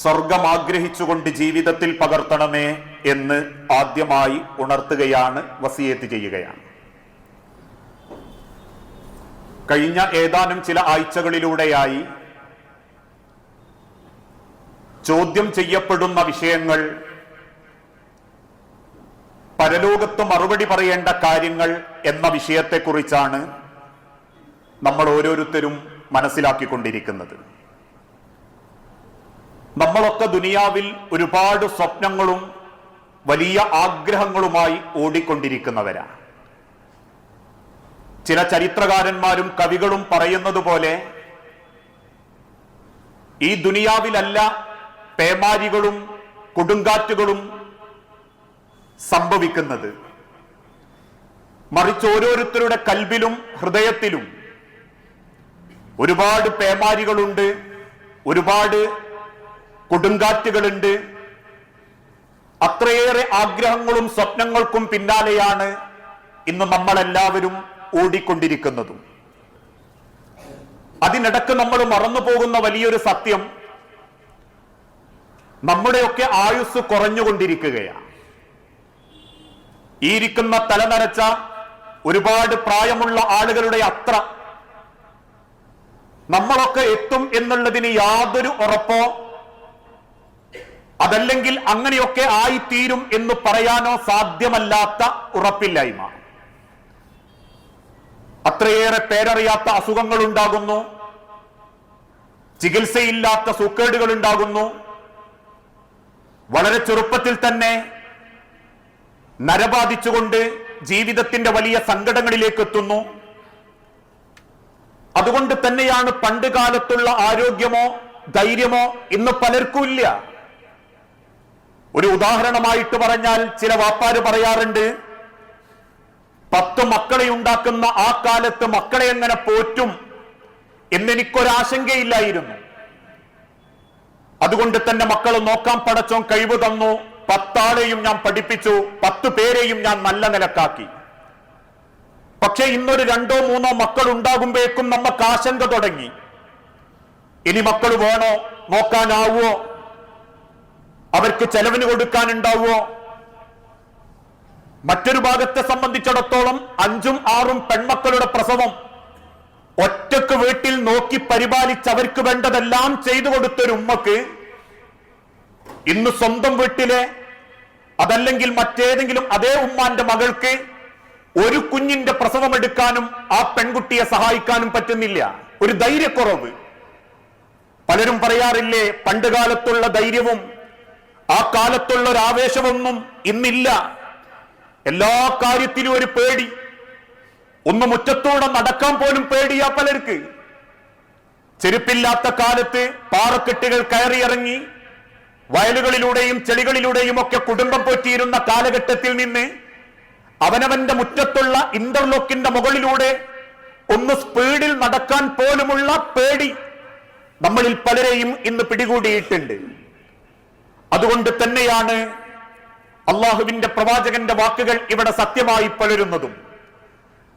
സ്വർഗം ആഗ്രഹിച്ചുകൊണ്ട് ജീവിതത്തിൽ പകർത്തണമേ എന്ന് ആദ്യമായി ഉണർത്തുകയാണ് വസിയത്ത് ചെയ്യുകയാണ്. കഴിഞ്ഞ ഏതാനും ചില ആഴ്ചകളിലൂടെയായി ചോദ്യം ചെയ്യപ്പെടുന്ന വിഷയങ്ങൾ പരലോകത്ത് മറുപടി പറയേണ്ട കാര്യങ്ങൾ എന്ന വിഷയത്തെക്കുറിച്ചാണ് നമ്മൾ ഓരോരുത്തരും മനസ്സിലാക്കിക്കൊണ്ടിരിക്കുന്നത്. നമ്മളൊക്കെ ദുനിയാവിൽ ഒരുപാട് സ്വപ്നങ്ങളും വലിയ ആഗ്രഹങ്ങളുമായി ഓടിക്കൊണ്ടിരിക്കുന്നവരാണ് ചില ചരിത്രകാരന്മാരും കവികളും പറയുന്നത് പോലെ ഈ ദുനിയാവിലല്ല പേമാരികളും കൊടുങ്കാറ്റുകളും സംഭവിക്കുന്നത്. മറിച്ച് ഓരോരുത്തരുടെ കൽവിലും ഹൃദയത്തിലും ഒരുപാട് പേമാരികളുണ്ട് ഒരുപാട് കൊടുങ്കാറ്റുകളുണ്ട്. അത്രയേറെ ആഗ്രഹങ്ങളും സ്വപ്നങ്ങൾക്കും പിന്നാലെയാണ് ഇന്ന് നമ്മളെല്ലാവരും ഓടിക്കൊണ്ടിരിക്കുന്നതും. അതിനിടക്ക് നമ്മൾ മറന്നു പോകുന്ന വലിയൊരു സത്യം നമ്മുടെയൊക്കെ ആയുസ് കുറഞ്ഞുകൊണ്ടിരിക്കുകയാണ്. ഈ ഇരിക്കുന്ന തലനരച്ച ഒരുപാട് പ്രായമുള്ള ആളുകളുടെ അത്ര നമ്മളൊക്കെ എത്തും എന്നുള്ളതിന് യാതൊരു ഉറപ്പോ അതല്ലെങ്കിൽ അങ്ങനെയൊക്കെ ആയിത്തീരും എന്ന് പറയാനോ സാധ്യമല്ലാത്ത ഉറപ്പില്ലായ്മ. അത്രയേറെ പേരറിയാത്ത അസുഖങ്ങൾ ഉണ്ടാകുന്നു ചികിത്സയില്ലാത്ത സുക്കേടുകൾ ഉണ്ടാകുന്നു വളരെ ചെറുപ്പത്തിൽ തന്നെ നരബാധിച്ചുകൊണ്ട് ജീവിതത്തിന്റെ വലിയ സങ്കടങ്ങളിലേക്ക് എത്തുന്നു. അതുകൊണ്ട് തന്നെയാണ് പണ്ട് കാലത്തുള്ള ആരോഗ്യമോ ധൈര്യമോ ഇന്ന് പലർക്കും ഇല്ല. ഒരു ഉദാഹരണമായിട്ട് പറഞ്ഞാൽ ചില വാപ്പാര് പറയാറുണ്ട് പത്ത് മക്കളെ ഉണ്ടാക്കുന്ന ആ കാലത്ത് മക്കളെ എങ്ങനെ പോറ്റും എന്നെനിക്കൊരാശങ്കയില്ലായിരുന്നു. അതുകൊണ്ട് തന്നെ മക്കൾ നോക്കാൻ പടച്ചോൻ കഴിവ് തന്നു പത്താളെയും ഞാൻ പഠിപ്പിച്ചു പത്തു പേരെയും ഞാൻ നല്ല നിലക്കാക്കി. പക്ഷേ ഇന്നൊരു രണ്ടോ മൂന്നോ മക്കൾ ഉണ്ടാകുമ്പോഴേക്കും നമുക്ക് ആശങ്ക തുടങ്ങി. ഇനി മക്കൾ വേണോ നോക്കാനാവോ? അവർക്ക് ചെലവിന് കൊടുക്കാനുണ്ടാവുമോ? മറ്റൊരു ഭാഗത്തെ സംബന്ധിച്ചിടത്തോളം അഞ്ചും ആറും പെൺമക്കളുടെ പ്രസവം ഒറ്റയ്ക്ക് വീട്ടിൽ നോക്കി പരിപാലിച്ച് അവർക്ക് വേണ്ടതെല്ലാം ചെയ്തു കൊടുത്തൊരു ഉമ്മക്ക് ഇന്ന് സ്വന്തം വീട്ടിലെ അതല്ലെങ്കിൽ മറ്റേതെങ്കിലും അതേ ഉമ്മാന്റെ മകൾക്ക് ഒരു കുഞ്ഞിന്റെ പ്രസവം എടുക്കാനും ആ പെൺകുട്ടിയെ സഹായിക്കാനും പറ്റുന്നില്ല. ഒരു ധൈര്യക്കുറവ്. പലരും പറയാറില്ലേ പണ്ട് കാലത്തുള്ള ധൈര്യവും ആ കാലത്തുള്ള ഒരു ആവേശമൊന്നും ഇന്നില്ല. എല്ലാ കാര്യത്തിലും ഒരു പേടി. ഒന്ന് മുറ്റത്തൂടെ നടക്കാൻ പോലും പേടിയാ പലർക്ക്. ചെരുപ്പില്ലാത്ത കാലത്ത് പാറക്കെട്ടുകൾ കയറിയിറങ്ങി വയലുകളിലൂടെയും ചെളികളിലൂടെയും ഒക്കെ കുടുംബം പോറ്റിയിരുന്ന കാലഘട്ടത്തിൽ നിന്ന് അവനവന്റെ മുറ്റത്തുള്ള ഇന്റർലോക്കിന്റെ മുകളിലൂടെ ഒന്ന് സ്പീഡിൽ നടക്കാൻ പോലുമുള്ള പേടി നമ്മളിൽ പലരെയും ഇന്ന് പിടികൂടിയിട്ടുണ്ട്. അതുകൊണ്ട് തന്നെയാണ് അള്ളാഹുവിന്റെ പ്രവാചകന്റെ വാക്കുകൾ ഇവിടെ സത്യമായി പലരുന്നതും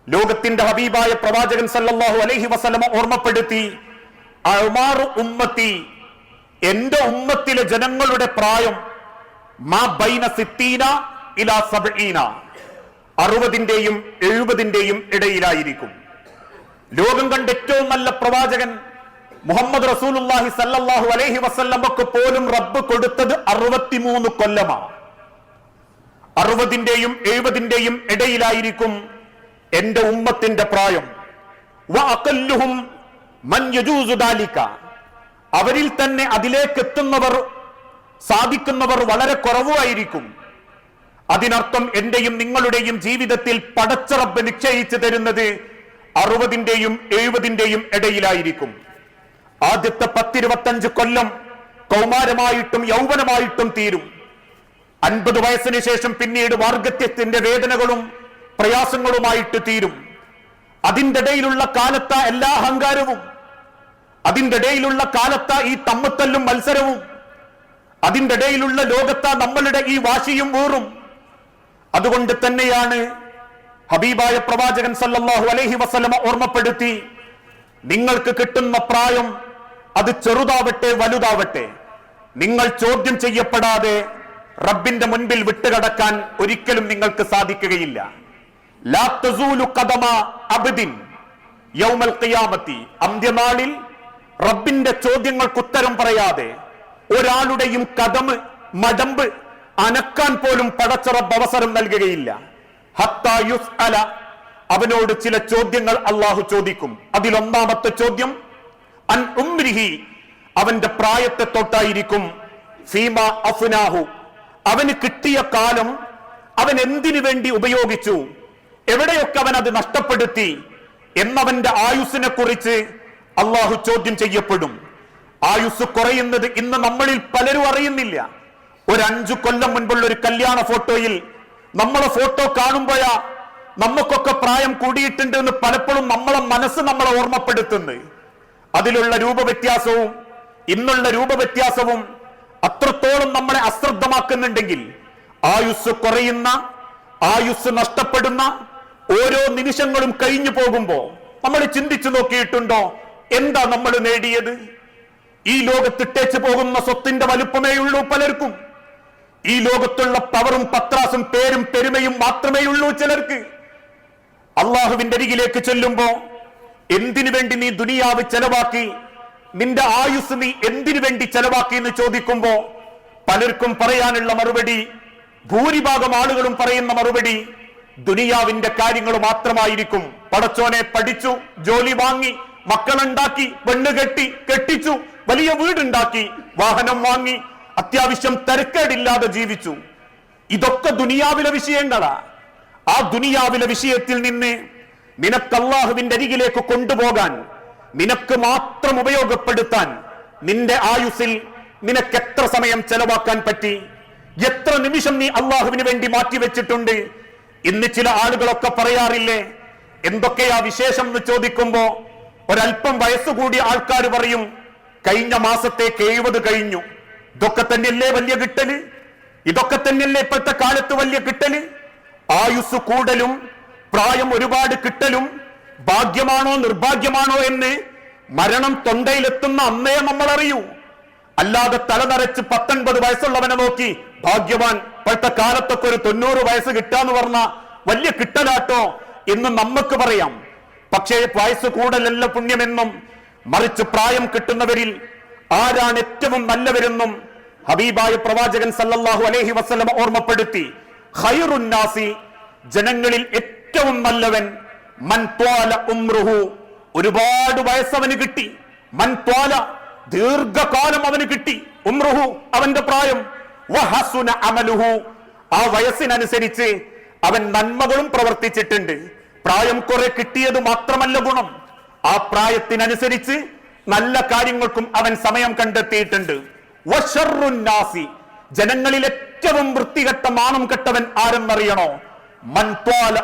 ലോകത്തിന്റെ ഹബീബായ പ്രവാചകൻ സല്ലാഹു അലൈഹി വസലമ ഓർമ്മപ്പെടുത്തി ഉമ്മത്തി എന്റെ ഉമ്മത്തിലെ ജനങ്ങളുടെ പ്രായം മാ ബൈന സിത്തീന ഇലാ സബീന അറുപതിന്റെയും എഴുപതിന്റെയും ഇടയിലായിരിക്കും. ലോകം കണ്ട ഏറ്റവും നല്ല പ്രവാചകൻ മുഹമ്മദ് റസൂലുള്ളാഹി സല്ലല്ലാഹു അലൈഹി വസല്ലമക്ക് പോലും റബ്ബ് കൊടുത്തത് അറുപത്തിമൂന്ന് കൊല്ലമാണ്. അറുപതിന്റെയും എഴുപതിന്റെയും ഇടയിലായിരിക്കും എന്റെ ഉമ്മത്തിന്റെ പ്രായം. അവരിൽ തന്നെ അതിലേക്ക് എത്തുന്നവർ സാധിക്കുന്നവർ വളരെ കുറവായിരിക്കും അതിനർത്ഥം എന്റെയും നിങ്ങളുടെയും ജീവിതത്തിൽ പടച്ചറബ് നിശ്ചയിച്ചു തരുന്നത് അറുപതിന്റെയും എഴുപതിന്റെയും ഇടയിലായിരിക്കും. ആദ്യത്തെ പത്തിരുപത്തഞ്ച് കൊല്ലം കൗമാരമായിട്ടും യൗവനമായിട്ടും തീരും. അൻപത് വയസ്സിന് ശേഷം പിന്നീട് വാർഗത്യത്തിന്റെ വേദനകളും പ്രയാസങ്ങളുമായിട്ട് തീരും. അതിന്റെ ഇടയിലുള്ള കാലത്ത എല്ലാ അഹങ്കാരവും അതിന്റെ ഇടയിലുള്ള കാലത്ത ഈ തമ്മത്തല്ലും മത്സരവും അതിന്റെ ഇടയിലുള്ള ലോകത്ത നമ്മളുടെ ഈ വാശിയും വേറും അതുകൊണ്ട് തന്നെയാണ് ഹബീബായ പ്രവാചകൻ സല്ലാഹു അലഹി വസല്ലമ ഓർമ്മപ്പെടുത്തി നിങ്ങൾക്ക് കിട്ടുന്ന പ്രായം അത് ചെറുതാവട്ടെ വലുതാവട്ടെ. നിങ്ങൾ ചോദ്യം ചെയ്യപ്പെടാതെ റബ്ബിന്റെ മുൻപിൽ വിട്ടുകടക്കാൻ ഒരിക്കലും നിങ്ങൾക്ക് സാധിക്കുകയില്ല. അന്ത്യനാളിൽ റബ്ബിന്റെ ചോദ്യങ്ങൾക്ക് ഉത്തരം പറയാതെ ഒരാളുടെയും കഥമ് മടമ്പ് അനക്കാൻ പോലും പടച്ചറബ് അവസരം നൽകുകയില്ല. അവനോട് ചില ചോദ്യങ്ങൾ അള്ളാഹു ചോദിക്കും. അതിലൊന്നാമത്തെ ചോദ്യം അൻ ഉംരിഹി അവന്റെ പ്രായത്തെ തൊട്ടായിരിക്കും. ഫീമ അഫ്നാഹു അവന് കിട്ടിയ കാലം അവൻ എന്തിനു വേണ്ടി ഉപയോഗിച്ചു? എവിടെയൊക്കെ അവൻ അത് നഷ്ടപ്പെടുത്തി? എന്നവന്റെ ആയുസ്സിനെ കുറിച്ച് അള്ളാഹു ചോദ്യം ചെയ്യപ്പെടും. ആയുസ് കുറയുന്നത് ഇന്ന് നമ്മളിൽ പലരും അറിയുന്നില്ല. ഒരു അഞ്ചു കൊല്ലം മുൻപുള്ള ഒരു കല്യാണ ഫോട്ടോയിൽ നമ്മളെ ഫോട്ടോ കാണുമ്പോഴാ നമുക്കൊക്കെ പ്രായം കൂടിയിട്ടുണ്ട് എന്ന് പലപ്പോഴും നമ്മളെ മനസ്സ് നമ്മളെ ഓർമ്മപ്പെടുത്തുന്നു. അതിലുള്ള രൂപവ്യത്യാസവും ഇന്നുള്ള രൂപവ്യത്യാസവും അത്രത്തോളം നമ്മളെ അശ്രദ്ധമാക്കുന്നുണ്ടെങ്കിൽ ആയുസ് കുറയുന്ന ആയുസ് നഷ്ടപ്പെടുന്ന ഓരോ നിമിഷങ്ങളും കഴിഞ്ഞു പോകുമ്പോൾ നമ്മൾ ചിന്തിച്ചു നോക്കിയിട്ടുണ്ടോ? എന്താ നമ്മൾ നേടിയത്? ഈ ലോകത്തിട്ടേച്ച് പോകുന്ന സ്വത്തിന്റെ വലുപ്പമേ ഉള്ളൂ പലർക്കും. ഈ ലോകത്തുള്ള പവറും പത്രാസും പേരും പെരുമയും മാത്രമേ ഉള്ളൂ ചിലർക്ക്. അള്ളാഹുവിന്റെ അരികിലേക്ക് ചെല്ലുമ്പോ എന്തിനു വേണ്ടി നീ ദുനിയാവ് ചെലവാക്കി? നിന്റെ ആയുസ് നീ എന്തിനു വേണ്ടി ചെലവാക്കി എന്ന് ചോദിക്കുമ്പോ പലർക്കും പറയാനുള്ള മറുപടി ഭൂരിഭാഗം ആളുകളും പറയുന്ന മറുപടി ദുനിയാവിന്റെ കാര്യങ്ങൾ മാത്രമായിരിക്കും. പടച്ചോനെ പഠിച്ചു ജോലി വാങ്ങി മക്കളുണ്ടാക്കി പെണ്ണ് കെട്ടി കെട്ടിച്ചു വലിയ വീടുണ്ടാക്കി വാഹനം വാങ്ങി അത്യാവശ്യം തിരക്കേടില്ലാതെ ജീവിച്ചു. ഇതൊക്കെ ദുനിയാവിലെ വിഷയങ്ങളാ. ആ ദുനിയാവിലെ വിഷയത്തിൽ നിന്ന് നിനക്ക് അള്ളാഹുവിന്റെ അരികിലേക്ക് കൊണ്ടുപോകാൻ നിനക്ക് മാത്രം ഉപയോഗപ്പെടുത്താൻ നിന്റെ ആയുസിൽ നിനക്ക് എത്ര സമയം ചെലവാക്കാൻ പറ്റി? എത്ര നിമിഷം നീ അള്ളാഹുവിന് വേണ്ടി മാറ്റിവെച്ചിട്ടുണ്ട്? ഇന്ന് ചില ആളുകളൊക്കെ പറയാറില്ലേ എന്തൊക്കെയാ വിശേഷം എന്ന് ചോദിക്കുമ്പോ ഒരല്പം വയസ്സുകൂടിയ ആൾക്കാർ പറയും കഴിഞ്ഞ മാസത്തേക്ക് എഴുപത് കഴിഞ്ഞു. ഇതൊക്കെ തന്നെയല്ലേ വലിയ കിട്ടൽ? ഇതൊക്കെ തന്നെയല്ലേ ഇപ്പോഴത്തെ കാലത്ത് വലിയ കിട്ടൽ? ആയുസ് കൂടലും പ്രായം ഒരുപാട് കിട്ടലും ഭാഗ്യമാണോ നിർഭാഗ്യമാണോ എന്ന് മരണം തൊണ്ടയിലെത്തുന്ന അന്നേ നമ്മൾ അറിയൂ അല്ലാതെ തലനരച്ച് പത്തൊൻപത് വയസ്സുള്ളവനെ നോക്കി ഭാഗ്യവാൻ ഇപ്പോഴത്തെ കാലത്തൊക്കെ ഒരു തൊണ്ണൂറ് വയസ്സ് കിട്ടാന്ന് പറഞ്ഞ വലിയ കിട്ടലാട്ടോ എന്ന് നമുക്ക് പറയാം. പക്ഷേ വയസ്സ് കൂടലല്ല പുണ്യമെന്നും മറിച്ച് പ്രായം കിട്ടുന്നവരിൽ ആരാണ് ഏറ്റവും നല്ലവരെന്നും ഹബീബായ പ്രവാചകൻ സല്ലല്ലാഹു അലൈഹി വസ്ലം ഓർമ്മപ്പെടുത്തി. ഖൈറുന്നാസി ജനങ്ങളിൽ ഏറ്റവും നല്ലവൻ മൻത്വാല ഉംറുഹു. ഒരുപാട് വയസ്സവന് കിട്ടി. മൻത്വാല ദീർഘകാലം അവന് കിട്ടി. ഉംറുഹു അവന്റെ പ്രായം. വഹസുന അമലുഹു. ആ വയസ്സിനനുസരിച്ച് അവൻ നന്മകളും പ്രവർത്തിച്ചിട്ടുണ്ട്. പ്രായം കുറെ കിട്ടിയത് മാത്രമല്ല ഗുണം. ആ പ്രായത്തിനനുസരിച്ച് നല്ല കാര്യങ്ങൾക്കും അവൻ സമയം കണ്ടെത്തിയിട്ടുണ്ട്. ജനങ്ങളിൽ ഏറ്റവും വൃത്തികെട്ട മാണം കെട്ടവൻ ആരെന്നറിയണോ?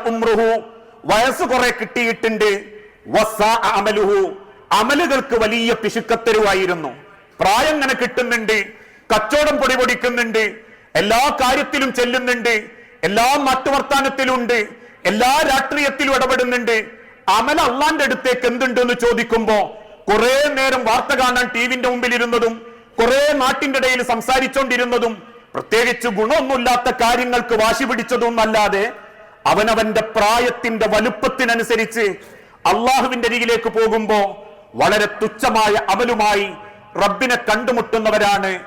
ഉംറുഹു. വയസ്സ് കുറെ കിട്ടിയിട്ടുണ്ട്. അമലുഹു. അമലുകൾക്ക് വലിയ പിശുക്കത്തരുവായിരുന്നു. പ്രായം ഇങ്ങനെ കിട്ടുന്നുണ്ട്. കച്ചവടം പൊടി പൊടിക്കുന്നുണ്ട്. എല്ലാ കാര്യത്തിലും ചെല്ലുന്നുണ്ട്. എല്ലാ മറ്റുവർത്താനത്തിലുണ്ട് എല്ലാ രാഷ്ട്രീയത്തിലും ഇടപെടുന്നുണ്ട്. അമൽ അള്ളാന്റെ അടുത്തേക്ക് എന്തുണ്ട് എന്ന് ചോദിക്കുമ്പോ കുറെ നേരം വാർത്ത കാണാൻ ടിവിന്റെ മുമ്പിൽ ഇരുന്നതും കുറെ നാട്ടിന്റെ ഇടയിൽ സംസാരിച്ചോണ്ടിരുന്നതും പ്രത്യേകിച്ച് ഗുണമൊന്നുമില്ലാത്ത കാര്യങ്ങൾക്ക് വാശി പിടിച്ചതും അല്ലാതെ അവനവന്റെ പ്രായത്തിന്റെ വലുപ്പത്തിനനുസരിച്ച് അള്ളാഹുവിന്റെ അരികിലേക്ക് പോകുമ്പോ വളരെ തുച്ഛമായ അമലുമായി റബ്ബിനെ കണ്ടുമുട്ടുന്നവരാണ്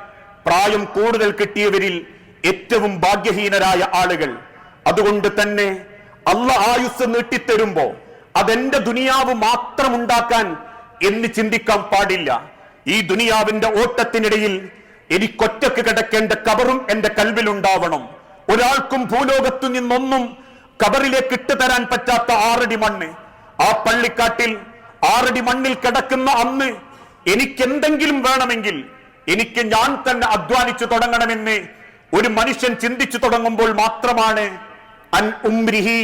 പ്രായം കൂടുതൽ കിട്ടിയവരിൽ ഏറ്റവും ഭാഗ്യഹീനരായ ആളുകൾ. അതുകൊണ്ട് തന്നെ അള്ള ആയുസ് നീട്ടിത്തരുമ്പോ അതെന്റെ ദുനിയാവ് മാത്രം ഉണ്ടാക്കാൻ എന്ന് ചിന്തിക്കാൻ പാടില്ല. ഈ ദുനിയാവിന്റെ ഓട്ടത്തിനിടയിൽ എനിക്കൊറ്റക്ക് കിടക്കേണ്ട കബറും എന്റെ കൽവിലുണ്ടാവണം. ഒരാൾക്കും ഭൂലോകത്തു നിന്നൊന്നും കബറിലേക്ക് ഇട്ടു തരാൻ പറ്റാത്ത ആറടി മണ്ണ്. ആ പള്ളിക്കാട്ടിൽ ആറടി മണ്ണിൽ കിടക്കുന്ന അന്ന് എനിക്ക് എന്തെങ്കിലും വേണമെങ്കിൽ എനിക്ക് ഞാൻ തന്നെ അധ്വാനിച്ചു തുടങ്ങണമെന്ന് ഒരു മനുഷ്യൻ ചിന്തിച്ചു തുടങ്ങുമ്പോൾ മാത്രമാണ് അൻ ഉംരിഹി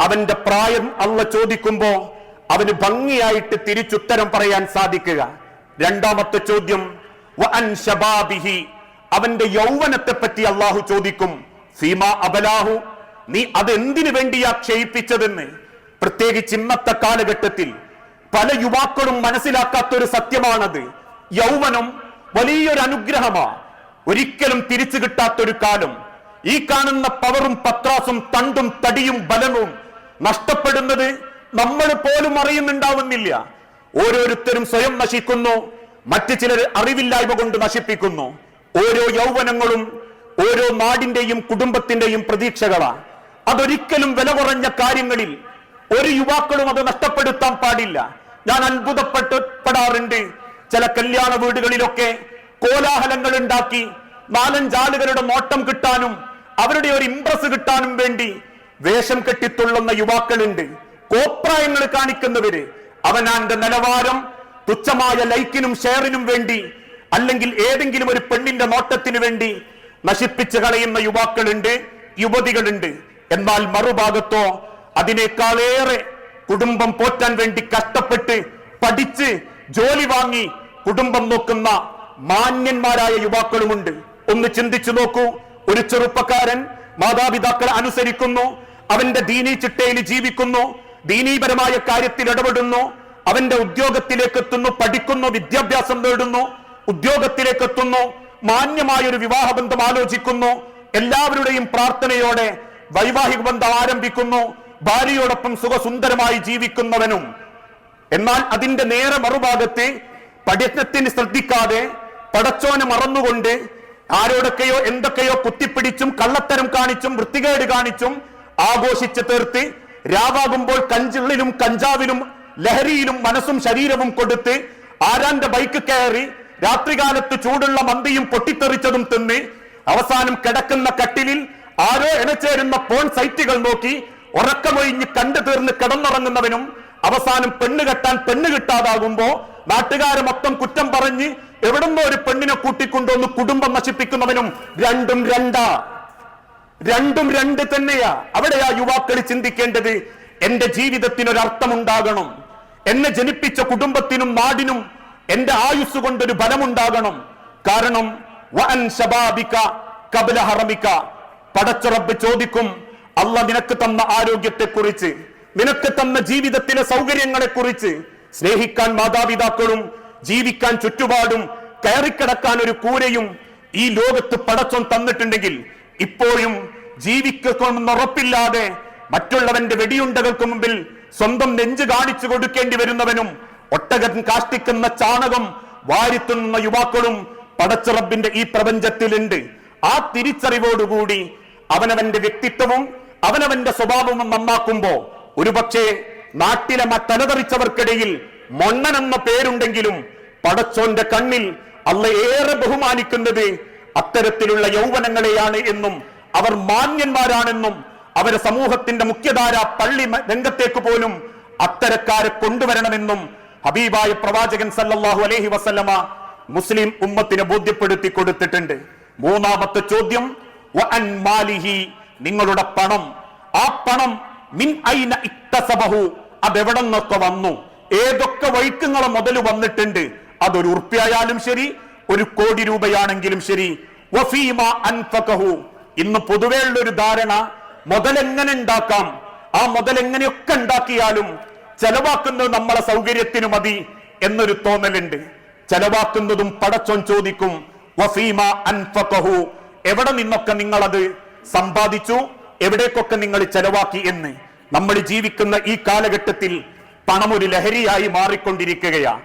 അവന്റെ പ്രായം അല്ല ചോദിക്കുമ്പോ അവന് ഭംഗിയായിട്ട് തിരിച്ചുത്തരം പറയാൻ സാധിക്കുക. രണ്ടാമത്തെ ചോദ്യം അവന്റെ യൗവനത്തെ പറ്റി അള്ളാഹു ചോദിക്കും സീമ അബലാഹു നീ അതെന്തിനു വേണ്ടിയാ ക്ഷയിപ്പിച്ചതെന്ന്? പ്രത്യേകിച്ച് ഇന്നത്തെ കാലഘട്ടത്തിൽ പല യുവാക്കളും മനസ്സിലാക്കാത്ത ഒരു സത്യമാണത്. യൗവനം വലിയൊരു അനുഗ്രഹമാ. ഒരിക്കലും തിരിച്ചു കിട്ടാത്തൊരു കാലം. ഈ കാണുന്ന പവറും പത്രാസും തണ്ടും തടിയും ബലവും നഷ്ടപ്പെടുന്നത് നമ്മൾ പോലും അറിയുന്നുണ്ടാവുന്നില്ല. ഓരോരുത്തരും സ്വയം നശിക്കുന്നു. മറ്റു ചിലർ അറിവില്ലായ്മ കൊണ്ട് നശിപ്പിക്കുന്നു. ഓരോ യൗവനങ്ങളും ഓരോ നാടിന്റെയും കുടുംബത്തിന്റെയും പ്രതീക്ഷകളാണ് അതൊരിക്കലും വില കുറഞ്ഞ കാര്യങ്ങളിൽ ഒരു യുവാക്കളും അത് നഷ്ടപ്പെടുത്താൻ പാടില്ല. ഞാൻ അത്ഭുതപ്പെട്ടപ്പെടാറുണ്ട്. ചില കല്യാണ വീടുകളിലൊക്കെ കോലാഹലങ്ങൾ ഉണ്ടാക്കി നാലഞ്ചാളുകളുടെ നോട്ടം കിട്ടാനും അവരുടെ ഒരു ഇംപ്രസ് കിട്ടാനും വേണ്ടി വേഷം കെട്ടിത്തുള്ളുന്ന യുവാക്കളുണ്ട്. കോപ്രായങ്ങൾ കാണിക്കുന്നവര് അവനാന്റെ നിലവാരം തുച്ഛമായ ലൈക്കിനും ഷെയറിനും വേണ്ടി അല്ലെങ്കിൽ ഏതെങ്കിലും ഒരു പെണ്ണിന്റെ നോട്ടത്തിന് വേണ്ടി നശിപ്പിച്ച് കളയുന്ന യുവാക്കളുണ്ട് യുവതികളുണ്ട്. എന്നാൽ മറുഭാഗത്തോ അതിനേക്കാളേറെ കുടുംബം പോറ്റാൻ വേണ്ടി കഷ്ടപ്പെട്ട് പഠിച്ച് ജോലി വാങ്ങി കുടുംബം നോക്കുന്ന മാന്യന്മാരായ യുവാക്കളുമുണ്ട്. ഒന്ന് ചിന്തിച്ചു നോക്കൂ. ഒരു ചെറുപ്പക്കാരൻ മാതാപിതാക്കളെ അനുസരിക്കുന്നു. അവന്റെ ദീനി ചിട്ടയിൽ ജീവിക്കുന്നു. ദീനീപരമായ കാര്യത്തിൽ ഇടപെടുന്നു. അവന്റെ ഉദ്യോഗത്തിലേക്ക് എത്തുന്നു പഠിക്കുന്നു. വിദ്യാഭ്യാസം നേടുന്നു. ഉദ്യോഗത്തിലേക്ക് എത്തുന്നു മാന്യമായ ഒരു വിവാഹബന്ധം ആലോചിക്കുന്നു. എല്ലാവരുടെയും പ്രാർത്ഥനയോടെ വൈവാഹിക ബന്ധം ആരംഭിക്കുന്നു. ഭാര്യയോടൊപ്പം സുഖസുന്ദരമായി ജീവിക്കുന്നവനും. എന്നാൽ അതിന്റെ നേരെ മറുഭാഗത്ത് പഠനത്തിന് ശ്രദ്ധിക്കാതെ പടച്ചോനെ മറന്നുകൊണ്ട് ആരോടൊക്കെയോ എന്തൊക്കെയോ കുത്തിപ്പിടിച്ചും കള്ളത്തരം കാണിച്ചും വൃത്തികേട് കാണിച്ചും ആഘോഷിച്ച് തീർത്ത് രാവാകുമ്പോൾ കഞ്ചിള്ളിലും കഞ്ചാവിലും ലഹരിയിലും മനസ്സും ശരീരവും കൊടുത്ത് ആരാന്റെ ബൈക്ക് കയറി രാത്രികാലത്ത് ചൂടുള്ള മന്തിയും പൊട്ടിത്തെറിച്ചതും തിന്ന് അവസാനം കിടക്കുന്ന കട്ടിലിൽ ആരോ ഇണച്ചേരുന്ന പോൺ സൈറ്റുകൾ നോക്കി ഉറക്കമൊഴിഞ്ഞ് കണ്ടു തീർന്ന് കിടന്നുറങ്ങുന്നവനും അവസാനം പെണ്ണ് കെട്ടാൻ പെണ്ണ് കിട്ടാതാകുമ്പോ നാട്ടുകാരെ മൊത്തം കുറ്റം പറഞ്ഞ് എവിടുന്നോ ഒരു പെണ്ണിനെ കൂട്ടിക്കൊണ്ടുവന്ന് കുടുംബം നശിപ്പിക്കുന്നവനും രണ്ടും രണ്ടാ. രണ്ടും രണ്ട് തന്നെയാ. അവിടെയാ യുവാക്കൾ ചിന്തിക്കേണ്ടത് എന്റെ ജീവിതത്തിന് ഒരു അർത്ഥമുണ്ടാകണം എന്നെ ജനിപ്പിച്ച കുടുംബത്തിനും നാടിനും എന്റെ ആയുസ് കൊണ്ടൊരു ബലമുണ്ടാകണം. കാരണം വഅൻ ശബാബിക കബല ഹറമിക. പടച്ചുറപ്പ് ചോദിക്കും അല്ല നിനക്ക് തന്ന ആരോഗ്യത്തെ കുറിച്ച് നിനക്ക് തന്ന ജീവിതത്തിലെ സൗകര്യങ്ങളെ കുറിച്ച് സ്നേഹിക്കാൻ മാതാപിതാക്കളും ജീവിക്കാൻ ചുറ്റുപാടും കയറിക്കിടക്കാൻ ഒരു കൂരയും ഈ ലോകത്ത് പടച്ചോൻ തന്നിട്ടുണ്ടെങ്കിൽ ഇപ്പോഴും ജീവിക്കുമെന്ന് ഉറപ്പില്ലാതെ മറ്റുള്ളവന്റെ വെടിയുണ്ടകൾക്ക് മുമ്പിൽ സ്വന്തം നെഞ്ച് കാണിച്ചു കൊടുക്കേണ്ടി വരുന്നവനും ഒട്ടകൻ കാഷ്ടിക്കുന്ന ചാണകം വാരിത്തുന്ന യുവാക്കളും പടച്ചുറബിന്റെ ഈ പ്രപഞ്ചത്തിലുണ്ട്. ആ തിരിച്ചറിവോടുകൂടി അവനവന്റെ വ്യക്തിത്വവും അവനവന്റെ സ്വഭാവവും നന്നാക്കുമ്പോ ഒരുപക്ഷെ നാട്ടിലെ മറ്റലതറിച്ചവർക്കിടയിൽ മൊണ്ണൻ എന്ന പേരുണ്ടെങ്കിലും പടച്ചോന്റെ കണ്ണിൽ അല്ല ഏറെ ബഹുമാനിക്കുന്നത് അത്തരത്തിലുള്ള യൗവനങ്ങളെയാണ് എന്നും അവർ മാന്യന്മാരാണെന്നും അവരെ സമൂഹത്തിന്റെ മുഖ്യധാര പള്ളി രംഗത്തേക്ക് പോലും അത്തരക്കാരെ കൊണ്ടുവരണമെന്നും ഹബീബായ പ്രവാചകൻ സല്ലാഹു അലഹി വസല്ലമ മുസ്ലിം ഉമ്മത്തിനെ ബോധ്യപ്പെടുത്തി കൊടുത്തിട്ടുണ്ട്. മൂന്നാമത്തെ ചോദ്യം നിങ്ങളുടെ പണം. ആ പണം മിൻ ഐന ഇക്തസബഹു അതെവിടെ നിന്നൊക്കെ വന്നു. ഏതൊക്കെ വൈക്കുങ്ങളെ മുതൽ വന്നിട്ടുണ്ട്. അതൊരു ഉറുപ്പ്യായാലും ശരി ഒരു കോടി രൂപയാണെങ്കിലും ശരി. വഫീമ അൻഫഖഹു ഇന്ന് പൊതുവേ ഉള്ളൊരു ധാരണ മുതലെങ്ങനെ ഉണ്ടാക്കാം? ആ മുതൽ എങ്ങനെയൊക്കെ ഉണ്ടാക്കിയാലും ചെലവാക്കുന്നത് നമ്മളെ സൗകര്യത്തിന് മതി എന്നൊരു തോന്നലുണ്ട്. ചെലവാക്കുന്നതും പടച്ചോൻ ചോദിക്കും വഫീമ അൻഫഖഹു എവിടെ നിന്നൊക്കെ നിങ്ങൾ അത് സമ്പാദിച്ചു? എവിടേക്കൊക്കെ നിങ്ങൾ ചെലവാക്കി എന്ന്? നമ്മൾ ജീവിക്കുന്ന ഈ കാലഘട്ടത്തിൽ പണം ഒരു ലഹരിയായി മാറിക്കൊണ്ടിരിക്കുകയാണ്.